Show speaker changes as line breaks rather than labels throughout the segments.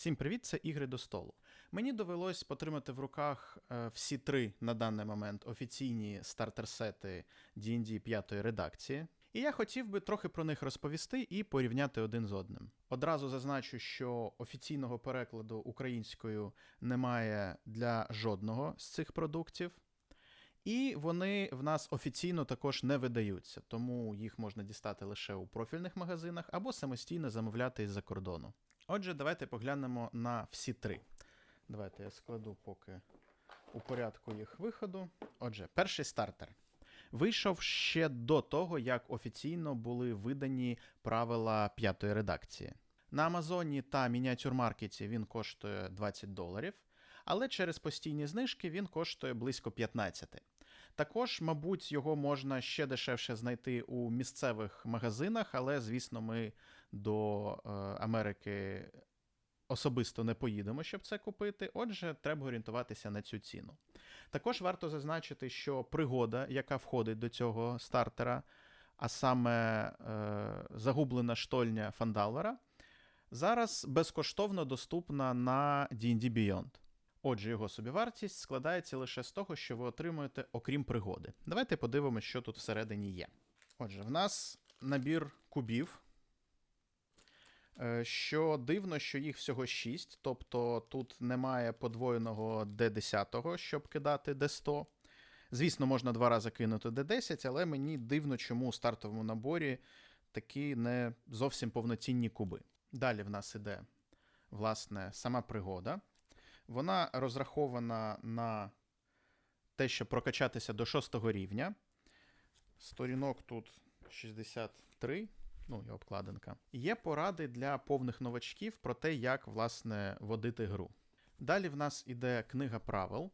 Всім привіт, це ігри до столу. Мені довелось потримати в руках е, всі три на даний момент офіційні стартер-сети D&D 5 редакції. І я хотів би трохи про них розповісти і порівняти один з одним. Одразу зазначу, що офіційного перекладу українською немає для жодного з цих продуктів. І вони в нас офіційно також не видаються, тому їх можна дістати лише у профільних магазинах або самостійно замовляти із-за кордону. Отже, давайте поглянемо на всі три. Давайте я складу поки у порядку їх виходу. Отже, перший стартер. Вийшов ще до того, як офіційно були видані правила п'ятої редакції. На Амазоні та мініатюрмаркеті він коштує 20 доларів, але через постійні знижки він коштує близько 15. Також, мабуть, його можна ще дешевше знайти у місцевих магазинах, але, звісно, ми до е, Америки особисто не поїдемо, щоб це купити. Отже, треба орієнтуватися на цю ціну. Також варто зазначити, що пригода, яка входить до цього стартера, а саме е, загублена штольня Фандалвера, зараз безкоштовно доступна на D&D Beyond. Отже, його собівартість складається лише з того, що ви отримуєте, окрім пригоди. Давайте подивимося, що тут всередині є. Отже, в нас набір кубів. Е, Що дивно, що їх всього 6, тобто тут немає подвоєного D10, щоб кидати D100. Звісно, можна два рази кинути D10, але мені дивно, чому у стартовому наборі такі не зовсім повноцінні куби. Далі в нас іде, власне, сама пригода. Вона розрахована на те, щоб прокачатися до 6 рівня. Сторінок тут 63, ну і обкладинка. Є поради для повних новачків про те, як власне водити гру. Далі в нас іде книга правил.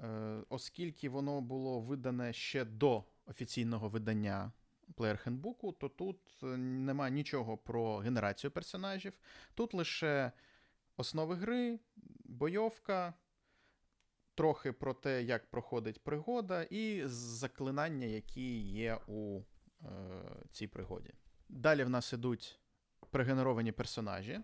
Е, Оскільки воно було видане ще до офіційного видання Handbook, то тут е, нема нічого про генерацію персонажів. Тут лише основи гри, бойовка, трохи про те, як проходить пригода, і заклинання, які є у е, цій пригоді. Далі в нас ідуть пригенеровані персонажі,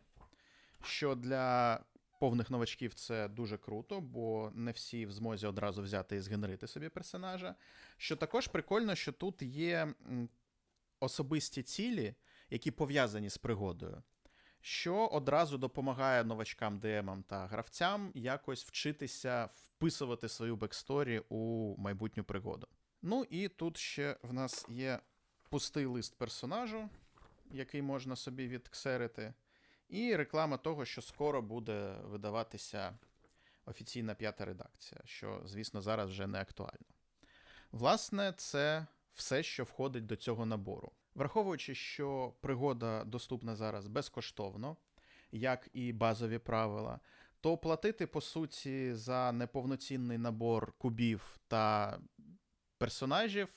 що для повних новачків це дуже круто, бо не всі в змозі одразу взяти і згенерити собі персонажа. Що також прикольно, що тут є особисті цілі, які пов'язані з пригодою що одразу допомагає новачкам, ДМам та гравцям якось вчитися вписувати свою бексторі у майбутню пригоду. Ну і тут ще в нас є пустий лист персонажу, який можна собі відксерити, і реклама того, що скоро буде видаватися офіційна п'ята редакція, що, звісно, зараз вже не актуально. Власне, це все, що входить до цього набору. Враховуючи, що пригода доступна зараз безкоштовно, як і базові правила, то платити, по суті, за неповноцінний набор кубів та персонажів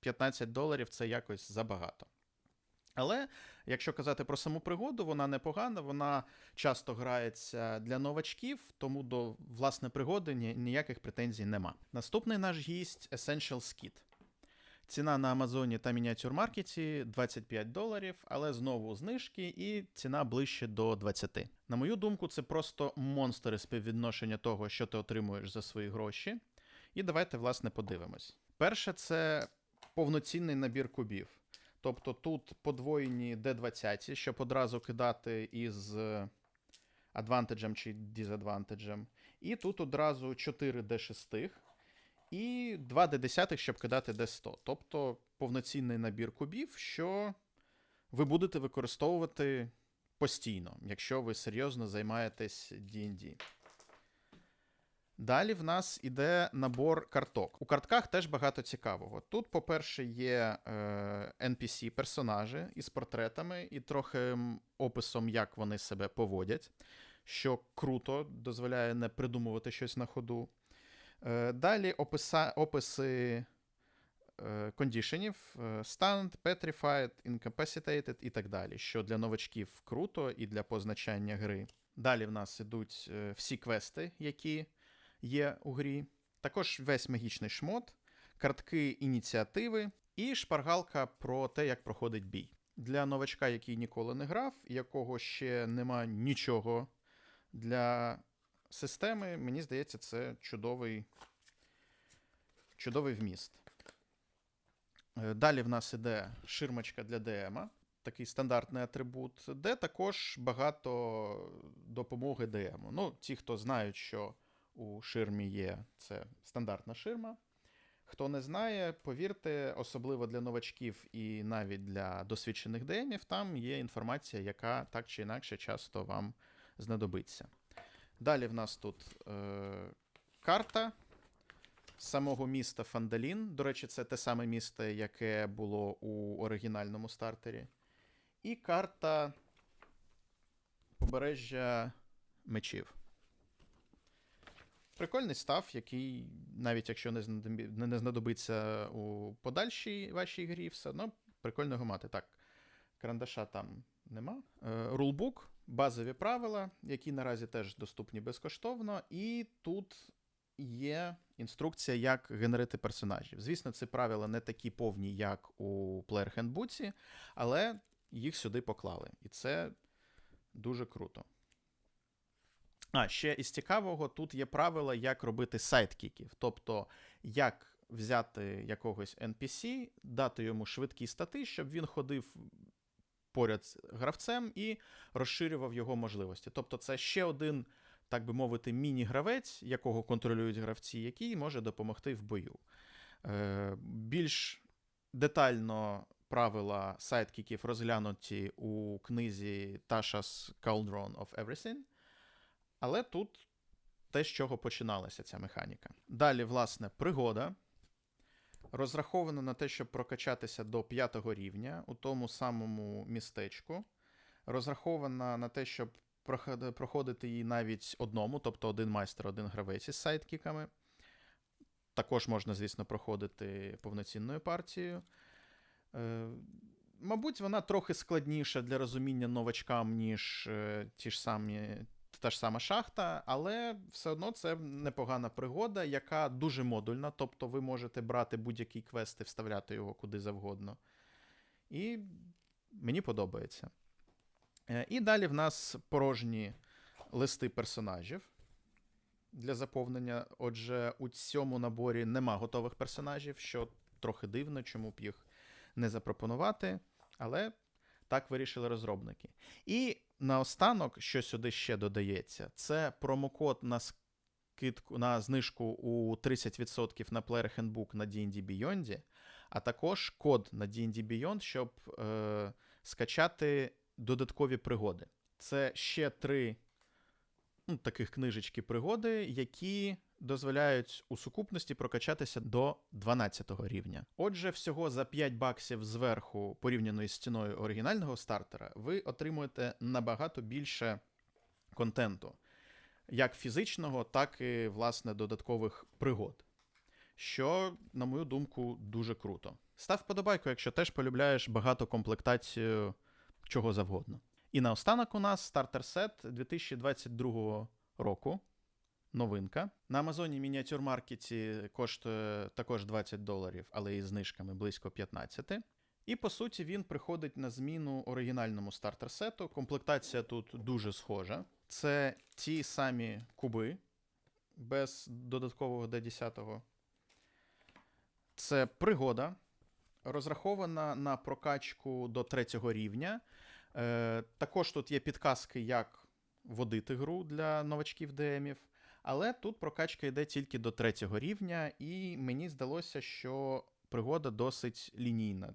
15 доларів це якось забагато. Але якщо казати про саму пригоду, вона непогана, вона часто грається для новачків, тому до власне пригоди ніяких претензій нема. Наступний наш гість Essential Skit. Ціна на Амазоні та мініатюрмаркеті 25 доларів, але знову знижки, і ціна ближче до 20. На мою думку, це просто монстри співвідношення того, що ти отримуєш за свої гроші. І давайте, власне, подивимось. Перше, це повноцінний набір кубів. Тобто тут подвоєні D20, щоб одразу кидати із адвантеджем чи дізадвантеджем. І тут одразу 4 D6 і 2 D10, щоб кидати D100. Тобто повноцінний набір кубів, що ви будете використовувати постійно, якщо ви серйозно займаєтесь D&D. Далі в нас іде набор карток. У картках теж багато цікавого. Тут, по-перше, є е, NPC-персонажі із портретами і трохи описом, як вони себе поводять, що круто дозволяє не придумувати щось на ходу. Е, далі описа, описи е, кондішенів: Stunned, Petrified, Incapacitated і так далі, що для новачків круто і для позначання гри. Далі в нас ідуть е, всі квести, які є у грі. Також весь магічний шмот, картки ініціативи і шпаргалка про те, як проходить бій. Для новачка, який ніколи не грав, якого ще нема нічого Для системи, мені здається, це чудовий, чудовий вміст. Е, Далі в нас іде ширмочка для DM, такий стандартний атрибут, де також багато допомоги DM. Ну, ті, хто знають, що у ширмі є, це стандартна ширма. Хто не знає, повірте, особливо для новачків і навіть для досвідчених ДМів, там є інформація, яка так чи інакше часто вам знадобиться. Далі в нас тут е, карта самого міста Фандалін. До речі, це те саме місто, яке було у оригінальному стартері. І карта побережжя мечів. Прикольний став, який, навіть якщо не знадобиться у подальшій вашій грі, все одно прикольно його мати. Так, карандаша там нема. Е, Рулбук, базові правила, які наразі теж доступні безкоштовно. І тут є інструкція, як генерити персонажів. Звісно, ці правила не такі повні, як у Player Handbook, але їх сюди поклали. І це дуже круто. А, ще із цікавого, тут є правила, як робити сайдкіків. Тобто, як взяти якогось NPC, дати йому швидкі стати, щоб він ходив поряд з гравцем і розширював його можливості. Тобто, це ще один, так би мовити, міні-гравець, якого контролюють гравці, який може допомогти в бою. Е, більш детально правила сайдкіків розглянуті у книзі Tasha's Cauldron of Everything. Але тут те, з чого починалася ця механіка. Далі, власне, пригода. Розрахована на те, щоб прокачатися до п'ятого рівня у тому самому містечку. Розрахована на те, щоб проходити її навіть одному, тобто один майстер, один гравець із сайдкіками. Також можна, звісно, проходити повноцінною партією. Е, Мабуть, вона трохи складніша для розуміння новачкам, ніж е, ті ж самі та ж сама шахта, але все одно це непогана пригода, яка дуже модульна, тобто ви можете брати будь-який квест і вставляти його куди завгодно. І мені подобається. Е, І далі в нас порожні листи персонажів для заповнення. Отже, у цьому наборі нема готових персонажів, що трохи дивно, чому б їх не запропонувати. Але так вирішили розробники. І наостанок, що сюди ще додається, це промокод на скидку на знижку у 30% на Player Handbook на D&D Beyond, а також код на D&D Beyond, щоб е, скачати додаткові пригоди. Це ще три ну, таких книжечки пригоди, які дозволяють у сукупності прокачатися до 12 рівня. Отже, всього за 5 баксів зверху, порівняно із ціною оригінального стартера, ви отримуєте набагато більше контенту, як фізичного, так і власне додаткових пригод. Що, на мою думку, дуже круто. Став вподобайку, якщо теж полюбляєш багато комплектацію чого завгодно. І наостанок у нас стартер сет 2022 року. Новинка. На Амазоні мініатюр маркеті коштує також 20 доларів, але із знижками близько 15. І по суті він приходить на зміну оригінальному стартер сету. Комплектація тут дуже схожа. Це ті самі куби без додаткового D10. Це пригода, розрахована на прокачку до третього рівня. Е, також тут є підказки, як водити гру для новачків ДМів. Але тут прокачка йде тільки до третього рівня, і мені здалося, що пригода досить лінійна.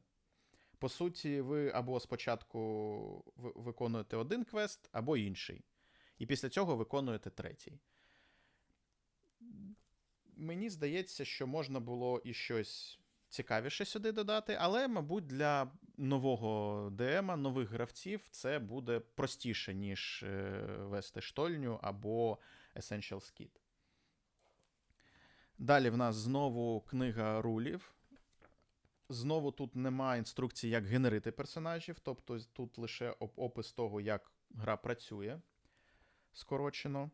По суті, ви або спочатку виконуєте один квест, або інший. І після цього виконуєте третій. Мені здається, що можна було і щось цікавіше сюди додати, але, мабуть, для нового ДМа, нових гравців, це буде простіше, ніж е, вести штольню або Essential Skit. Далі в нас знову книга рулів. Знову тут немає інструкції, як генерити персонажів, тобто тут лише опис того, як гра працює скорочено.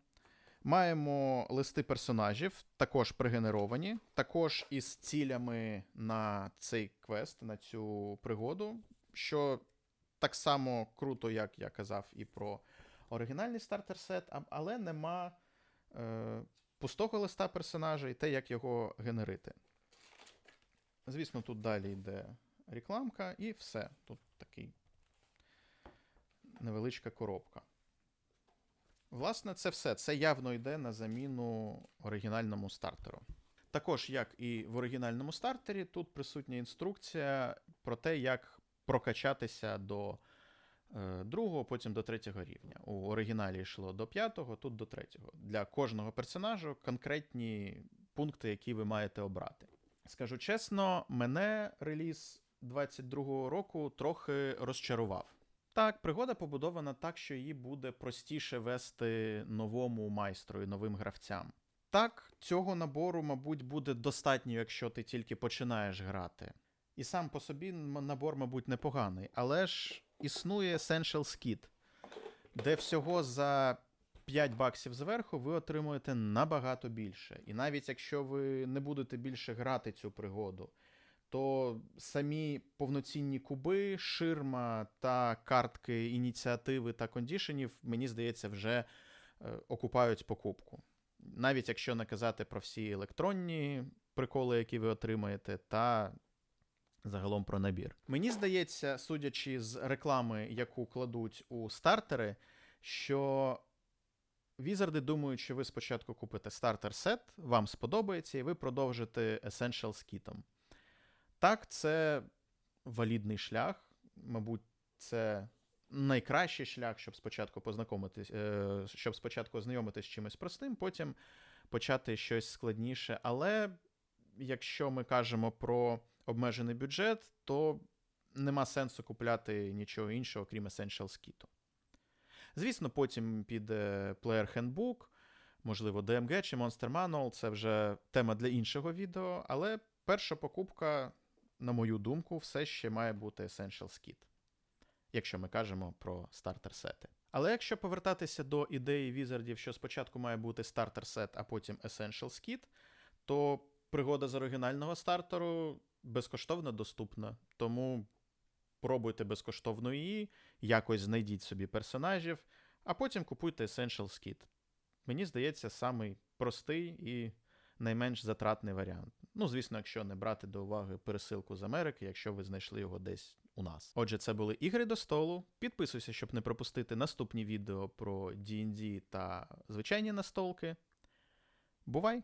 Маємо листи персонажів, також пригенеровані, також із цілями на цей квест, на цю пригоду, що так само круто, як я казав і про оригінальний стартер сет, але нема пустого листа персонажа і те, як його генерити. Звісно, тут далі йде рекламка і все. Тут такий невеличка коробка. Власне, це все. Це явно йде на заміну оригінальному стартеру. Також, як і в оригінальному стартері, тут присутня інструкція про те, як прокачатися до е, другого, потім до третього рівня. У оригіналі йшло до п'ятого, тут до третього. Для кожного персонажу конкретні пункти, які ви маєте обрати. Скажу чесно, мене реліз 22-го року трохи розчарував. Так, пригода побудована так, що її буде простіше вести новому майстру і новим гравцям. Так, цього набору, мабуть, буде достатньо, якщо ти тільки починаєш грати. І сам по собі набор, мабуть, непоганий, але ж існує Essential Kit, де всього за 5 баксів зверху ви отримуєте набагато більше. І навіть якщо ви не будете більше грати цю пригоду, то самі повноцінні куби, ширма та картки ініціативи та кондішенів, мені здається, вже е, окупають покупку. Навіть якщо не казати про всі електронні приколи, які ви отримаєте, та загалом про набір. Мені здається, судячи з реклами, яку кладуть у стартери, що візарди думають, що ви спочатку купите стартер сет, вам сподобається, і ви продовжите Essential з кітом. Так, це валідний шлях. Мабуть, це найкращий шлях, щоб спочатку познайомитись, е, щоб спочатку ознайомитись з чимось простим, потім почати щось складніше. Але якщо ми кажемо про обмежений бюджет, то нема сенсу купляти нічого іншого, крім Essentials Kit. Звісно, потім піде Player Handbook, можливо, DMG чи Monster Manual, це вже тема для іншого відео, але перша покупка, на мою думку, все ще має бути Essentials Kit, якщо ми кажемо про стартер-сети. Але якщо повертатися до ідеї візардів, що спочатку має бути стартер-сет, а потім Essentials Kit, то пригода з оригінального стартеру безкоштовно доступна. Тому пробуйте безкоштовно її, якось знайдіть собі персонажів, а потім купуйте Essentials Kit. Мені здається, самий простий і найменш затратний варіант. Ну, звісно, якщо не брати до уваги пересилку з Америки, якщо ви знайшли його десь у нас. Отже, це були ігри до столу. Підписуйся, щоб не пропустити наступні відео про D&D та звичайні настолки. Бувай!